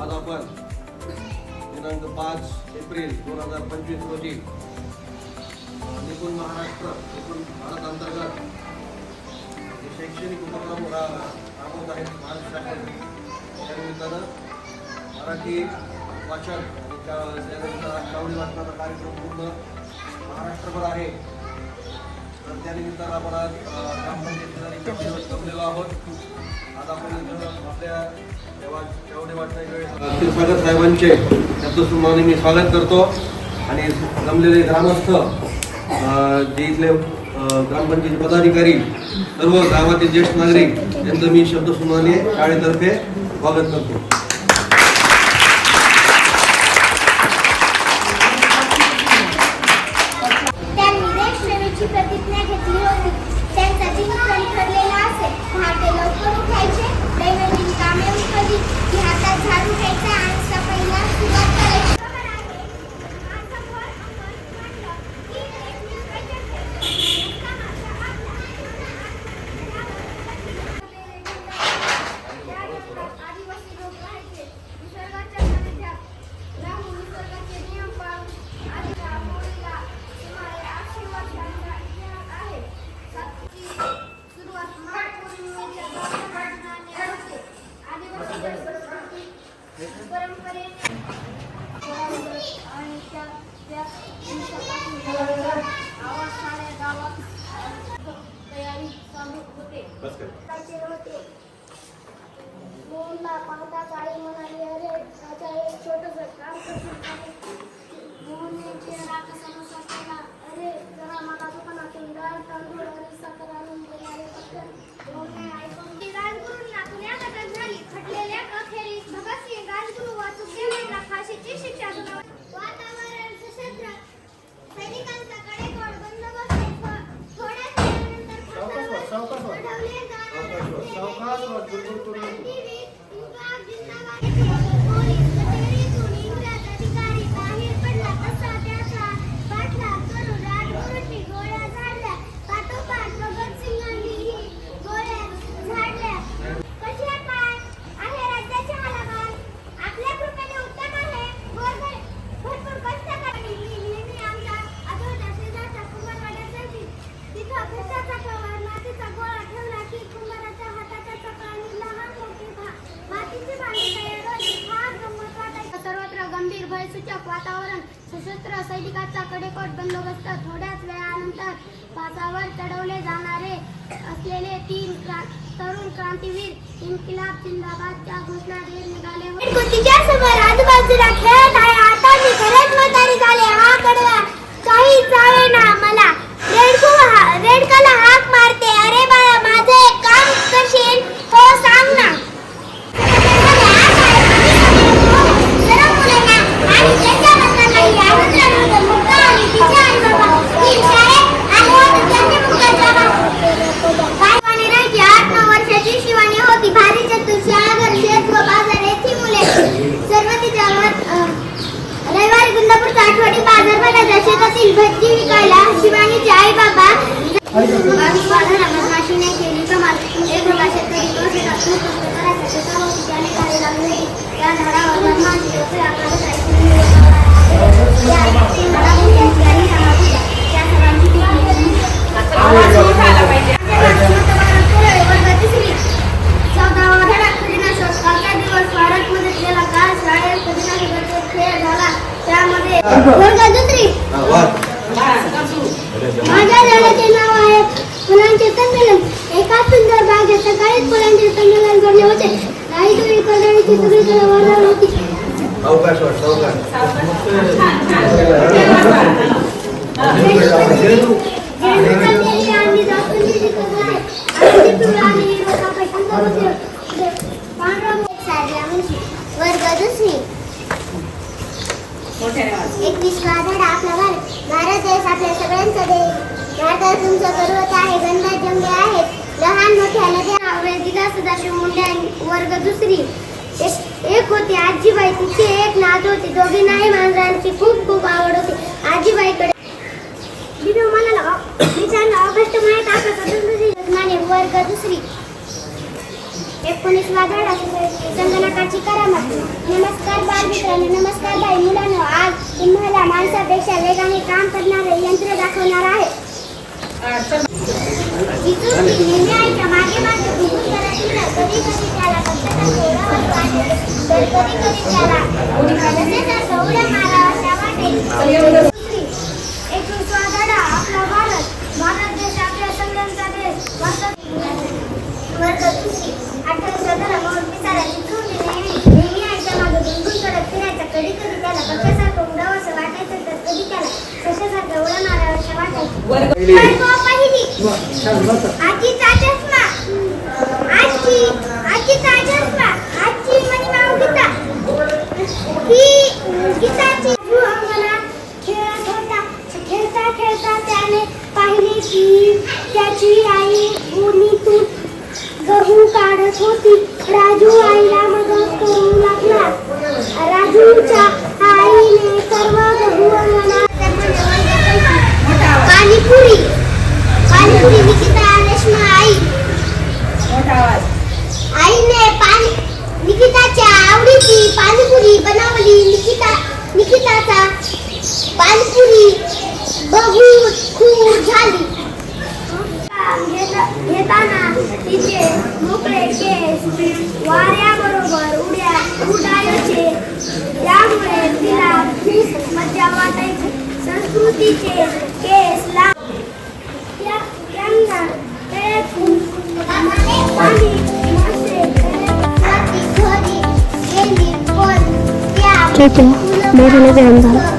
आज आपण दिनांक पाच एप्रिल दोन हजार पंचवीस रोजी निपुण महाराष्ट्र निपुण भारत अंतर्गत शैक्षणिक उपक्रम राबवत आहे महाराष्ट्र मराठी वाचन त्यानंतर कावडी वाचनाचा कार्यक्रम पूर्ण महाराष्ट्रभर आहे. तर त्यानिमित्तानं आपण आज ग्रामपंचायतीला आहोत. आज आपण आपल्या एवढे साहेबांचे क्षीरसागर सुमाने मी स्वागत करतो. आणि जमलेले ग्रामस्थ जे इथले ग्रामपंचायत पदाधिकारी सर्व गावातील ज्येष्ठ नागरिक यांचं मी शब्द सुमाने शाळेतर्फे स्वागत करतो. put it in. रासायनिकाचा कडेकोट बंदोबस्त थोड्याच वेळानंतर पासावर चढवले जाणारे असलेले तीन तरुण क्रांतीवीर इन्किलाब जिंदाबादच्या घोषणा देत निघाले होते. आता मी खरंच झाले. हा कडवा काही चाळे मला नाही केली लागले त्या झाडावर ब्रह्मा दिवस आकाशात ऐकून मला त्या सर्वांची पाहिजे. अवकाश वाटत भारत भारत देश देश भारतात तुमचा पर्वत आहे गंगा जंगले आहेत लहान मोठ्या नद्या वेदिका सदाशिव मुंडे वर्ग दुसरी. तिची एक नात होती. दोघींनाही मांजरांची खूप खूप आवड होती. आजीबाईकडे. दिदी मला विचारलं ऑगस्ट महिन्यात आपल्या वर्ग दुसरी. एकोणीसवा धडा संगणकाची करामत. नमस्कार बाल मित्रांनो नमस्कार बाई मुलांनो. आज तुम्हाला माणसापेक्षा वेगाने काम करणारे यंत्र दाखवणार आहे. मागे मागे त्याला वर्ग पहिली आजीचा चष्मा आजी आजीचा चष्मा आजी मणिमाऊ गीता ही गीताची अंगणात खेळत खेळ खेळता खेळता त्याने पाहिले की त्याची आई गुणीतून गहू काढत होती. राजू आईला मदत करू लागला. राजूच्या आईने सर्व गहू अंगणात मोकळे केस वाऱ्याबरोबर उड्या उडायचे त्यामुळे तिला खूप मजा वाटायची संस्कृतीचे केस लांब त्या- त्यांना तळ्यातून पाणी मासे हाती घरी गेली पण त्या ठीक आहे. मोठं नाही